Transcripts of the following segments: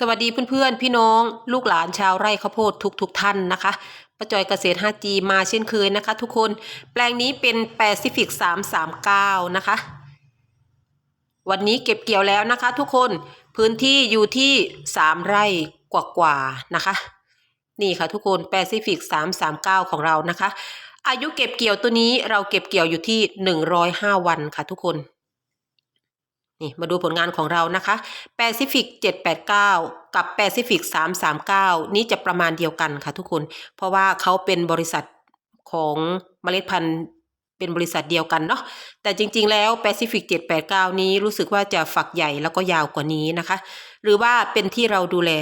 สวัสดีเพื่อนๆ พี่น้อง ลูกหลานชาวไร่ข้าวโพดทุกๆทท่านนะคะประจอยเกษตร 5G มาเช่นเคยนะคะ ทุกคนแปลงนี้เป็นแปซิฟิก339 นะคะ วันนี้เก็บเกี่ยวแล้วนะคะ ทุกคนพื้นที่อยู่ที่ 3 ไร่กว่าๆนะคะ นี่ค่ะทุกคนแปซิฟิก339 ของเรานะคะ อายุเก็บเกี่ยวตัวนี้เราเก็บเกี่ยวอยู่ที่ 105 วันค่ะทุกคน นี่มาดูผลงานของเรานะคะ Pacific 789 กับ Pacific 339 นี้จะประมาณเดียวกันค่ะทุกคน เพราะว่าเขาเป็นบริษัทของเมล็ดพันธุ์เป็นบริษัทเดียวกันเนาะ แต่จริงๆแล้ว Pacific 789 นี้รู้สึกว่าจะฝักใหญ่แล้วก็ยาวกว่านี้นะคะ หรือว่าเป็นที่เราดูแล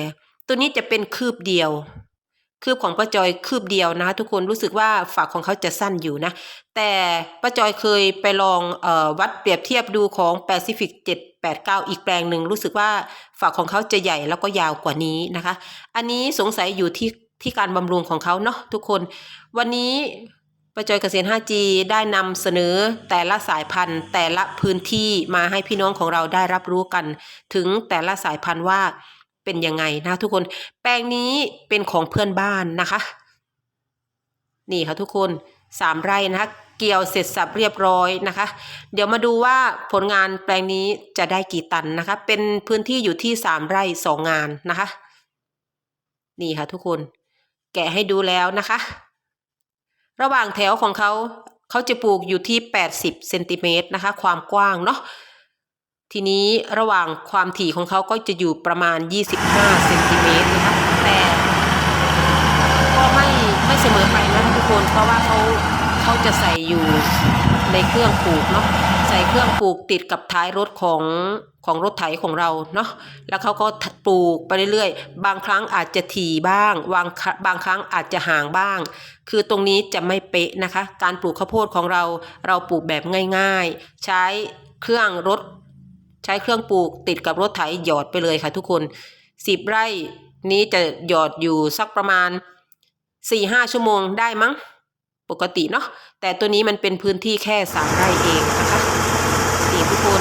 ตัวนี้จะเป็นคืบเดียว คืบของป้าจอยคืบเดียวนะคะทุกคนรู้สึกว่าฝักของเขาจะสั้นอยู่นะ แต่ป้าจอยเคยไปลองออวัดเปรียบเทียบดูของ Pacific 789 อีกแปลงหนึ่งรู้สึกว่าฝักของเขาจะใหญ่แล้วก็ยาวกว่านี้นะคะ อันนี้สงสัยอยู่ที่ที่การบำรุงของเขาเนาะทุกคน วันนี้ป้าจอยเกษตร 5G ได้นำเสนอแต่ละสายพันธุ์ แต่ละพื้นที่มาให้พี่น้องของเราได้รับรู้กัน ถึงแต่ละสายพันธุ์ว่า เป็นยังไงนะทุกคน แปลงนี้เป็นของเพื่อนบ้านนะคะ นี่ค่ะทุกคนสามไร่นะคะเกี่ยวเสร็จสับเรียบร้อยนะคะ เดี๋ยวมาดูว่าผลงานแปลงนี้จะได้กี่ตันนะคะ เป็นพื้นที่อยู่ที่สามไร่สองงานนะคะ นี่ค่ะทุกคนแกะให้ดูแล้วนะคะ ระหว่างแถวของเขาเขาจะปลูกอยู่ที่แปดสิบเซนติเมตรนะคะ ความกว้างเนาะ ทีนี้ระหว่างความถี่ของเขาก็จะอยู่ประมาณ 25 เซนติเมตรนะคะแต่ก็ไม่ไม่เสมอไปนะทุกคน เพราะว่าเขาเขาจะใส่อยู่ในเครื่องปลูกเนาะใส่เครื่องปลูกติดกับท้ายรถของของรถไถของเราเนาะแล้วเขาก็ปลูกไปเรื่อยๆ บางครั้งอาจจะถี่บ้างบางบางครั้งอาจจะห่างบ้าง คือตรงนี้จะไม่เป๊ะนะคะ การปลูกข้าวโพดของเราเราปลูกแบบง่าย ๆ ใช้เครื่องรถ ใช้เครื่องปลูกติดกับรถไถหยอดไปเลยค่ะทุกคนสิบไร่นี้จะหยอดอยู่สักประมาณสี่ห้าชั่วโมงได้มั้ง ปกติเนาะแต่ตัวนี้มันเป็นพื้นที่แค่สามไร่เองนะคะนี่ทุกคน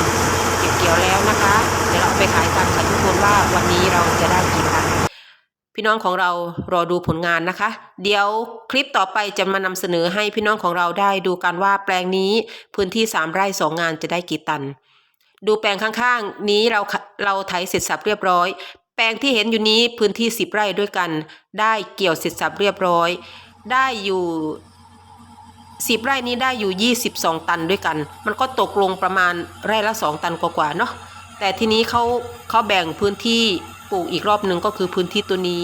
เก็บเกี่ยวแล้วนะคะ เดี๋ยวเราไปขายกันค่ะทุกคนว่าวันนี้เราจะได้กี่ตันพี่น้องของเรารอดูผลงานนะคะ เดี๋ยวคลิปต่อไปจะมานำเสนอให้พี่น้องของเราได้ดูกันว่าแปลงนี้พื้นที่สามไร่สองงานจะได้กี่ตัน ดูแปลงข้างๆ นี้เราเราไถเสร็จสับเรียบร้อย แปลงที่เห็นอยู่นี้พื้นที่สิบไร่ด้วยกัน ได้เกี่ยวเสร็จสับเรียบร้อย ได้อยู่สิบไร่นี้ได้อยู่ยี่สิบสองตันด้วยกัน มันก็ตกลงประมาณไร่ละสองตันกว่าๆเนาะ แต่ทีนี้เขาเขาแบ่งพื้นที่ปลูกอีกรอบหนึ่งก็คือพื้นที่ตัวนี้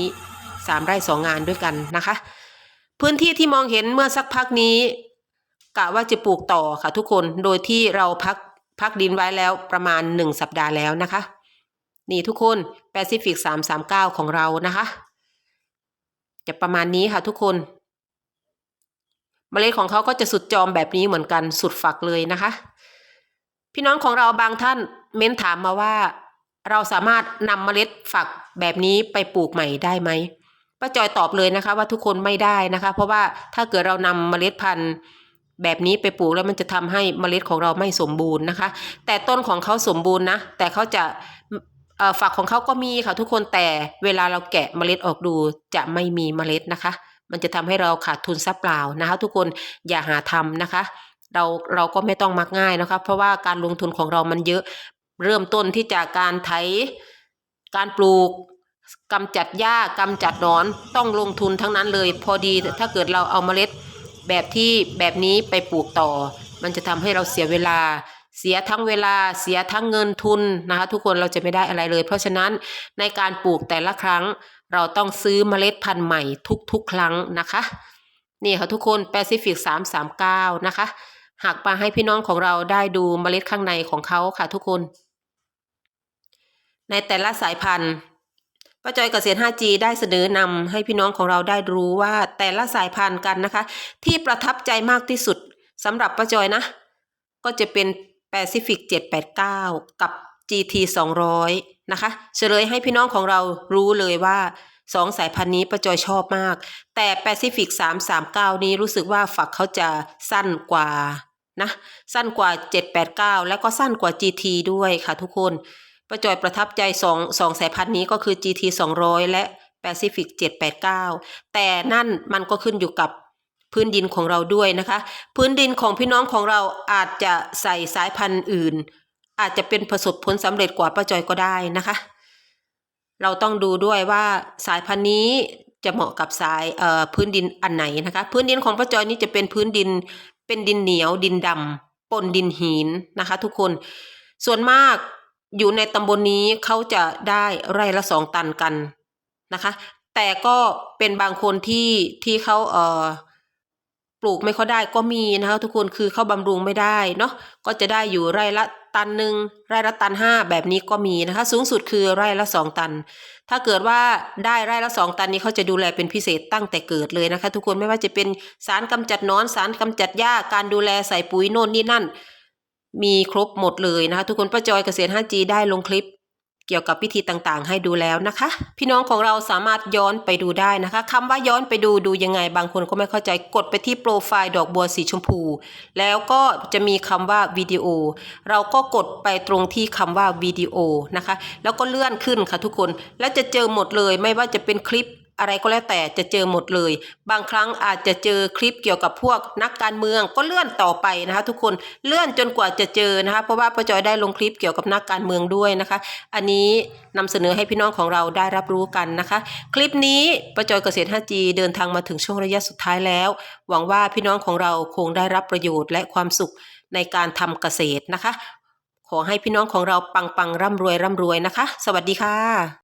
สามไร่สองงานด้วยกันนะคะ พื้นที่ที่มองเห็นเมื่อสักพักนี้กะว่าจะปลูกต่อค่ะทุกคน โดยที่เราพัก พักดินไว้แล้วประมาณหนึ่งสัปดาห์แล้วนะคะ นี่ทุกคนแปซิฟิกสามสามเก้าของเรานะคะ จะประมาณนี้ค่ะทุกคน เมล็ดของเขาก็จะสุดจอมแบบนี้เหมือนกันสุดฝักเลยนะคะ พี่น้องของเราบางท่านเม้นถามมาว่า เราสามารถนำเมล็ดฝักแบบนี้ไปปลูกใหม่ได้ไหมป้าจอยตอบเลยนะคะว่าทุกคนไม่ได้นะคะ เพราะว่าถ้าเกิดเรานำเมล็ดพันธุ์ แบบนี้ไปปลูกแล้วมันจะทำให้เมล็ดของเราไม่สมบูรณ์นะคะ แต่ต้นของเขาสมบูรณ์นะ แต่เขาจะฝักของเขาก็มีค่ะทุกคนแต่เวลาเราแกะเมล็ดออกดูจะไม่มีเมล็ดนะคะ มันจะทำให้เราขาดทุนซับเปล่านะคะ ทุกคนอย่าหาทำนะคะ เราเราก็ไม่ต้องมักง่ายนะคะ เพราะว่าการลงทุนของเรามันเยอะเริ่มต้นที่จากการไถการปลูกกำจัดหญ้ากำจัดหนอนต้องลงทุนทั้งนั้นเลย พอดีถ้าเกิดเราเอาเมล็ด แบบที่แบบนี้ไปปลูกต่อ มันจะทำให้เราเสียเวลา เสียทั้งเวลาเสียทั้งเงินทุนนะคะ ทุกคนเราจะไม่ได้อะไรเลย เพราะฉะนั้นในการปลูกแต่ละครั้ง เราต้องซื้อเมล็ดพันธุ์ใหม่ทุกๆ ครั้งนะคะ นี่ค่ะทุกคนแปซิฟิก339นะคะหากมาให้พี่น้องของเราได้ดูเมล็ดข้างในของเขาค่ะทุกคน ในแต่ละสายพันธุ์ ป้าจอยเกษตร 5G ได้เสนอนำให้พี่น้องของเราได้รู้ว่าแต่ละสายพันธุ์กันนะคะ ที่ประทับใจมากที่สุดสำหรับป้าจอยนะ ก็จะเป็น Pacific 789 กับ GT 200 นะคะ เฉลยให้พี่น้องของเรารู้เลยว่าสองสายพันธุ์นี้ป้าจอยชอบมาก แต่ Pacific 339 นี้รู้สึกว่าฝักเขาจะสั้นกว่านะ สั้นกว่า 789 แล้วก็สั้นกว่า GT ด้วยค่ะทุกคน ป้าจอยประทับใจสองสองสายพันธุ์นี้ก็คือ GT 200 และ Pacific 789 แต่นั่นมันก็ขึ้นอยู่กับพื้นดินของเราด้วยนะคะ พื้นดินของพี่น้องของเราอาจจะใส่สายพันธุ์อื่น อาจจะเป็นประสบผลสำเร็จกว่าป้าจอยก็ได้นะคะ เราต้องดูด้วยว่าสายพันธุ์นี้จะเหมาะกับสายเอ่อพื้นดินอันไหนนะคะ พื้นดินของป้าจอยนี่จะเป็นพื้นดินเป็นดินเหนียวดินดำปนดินหินนะคะ ทุกคนส่วนมาก อยู่ในตำบลนนี้เขาจะได้ไร่ละสองตันกันนะคะ แต่ก็เป็นบางคนที่ที่เขาเอ่อปลูกไม่ค่อยได้ก็มีนะคะทุกคนคือเขาบำรุงไม่ได้เนาะก็จะได้อยู่ไร่ละตันหนึ่งไร่ละตันห้าแบบนี้ก็มีนะคะ สูงสุดคือไร่ละสองตัน ถ้าเกิดว่าได้ไร่ละสองตันนี้เขาจะดูแลเป็นพิเศษตั้งแต่เกิดเลยนะคะ ทุกคนไม่ว่าจะเป็นสารกำจัดนอนสารกำจัดหญ้าการดูแลใส่ปุ๋ยโน่นนี่นั่น มีครบหมดเลยนะคะ ทุกคนป้าจอยเกษตร 5G ได้ลงคลิป เกี่ยวกับวิธีต่างๆ ให้ดูแล้วนะคะ พี่น้องของเราสามารถย้อนไปดูได้นะคะคำว่าย้อนไปดูดูยังไง บางคนก็ไม่เข้าใจกดไปที่โปรไฟล์ดอกบัวสีชมพู แล้วก็จะมีคำว่าวิดีโอ เราก็กดไปตรงที่คำว่าวิดีโอนะคะ แล้วก็เลื่อนขึ้นค่ะทุกคนแล้วจะเจอหมดเลยไม่ว่าจะเป็นคลิป อะไรก็แล้วแต่จะเจอหมดเลย บางครั้งอาจจะเจอคลิปเกี่ยวกับพวกนักการเมืองก็เลื่อนต่อไปนะคะทุกคนเลื่อนจนกว่าจะเจอนะคะเพราะว่าป้าจอยได้ลงคลิปเกี่ยวกับนักการเมืองด้วยนะคะ อันนี้นำเสนอให้พี่น้องของเราได้รับรู้กันนะคะ คลิปนี้ป้าจอยเกษตร 5G เดินทางมาถึงช่วงระยะสุดท้ายแล้ว หวังว่าพี่น้องของเราคงได้รับประโยชน์และความสุขในการทำเกษตรนะคะ ขอให้พี่น้องของเราปังปังร่ำรวยร่ำรวยนะคะ สวัสดีค่ะ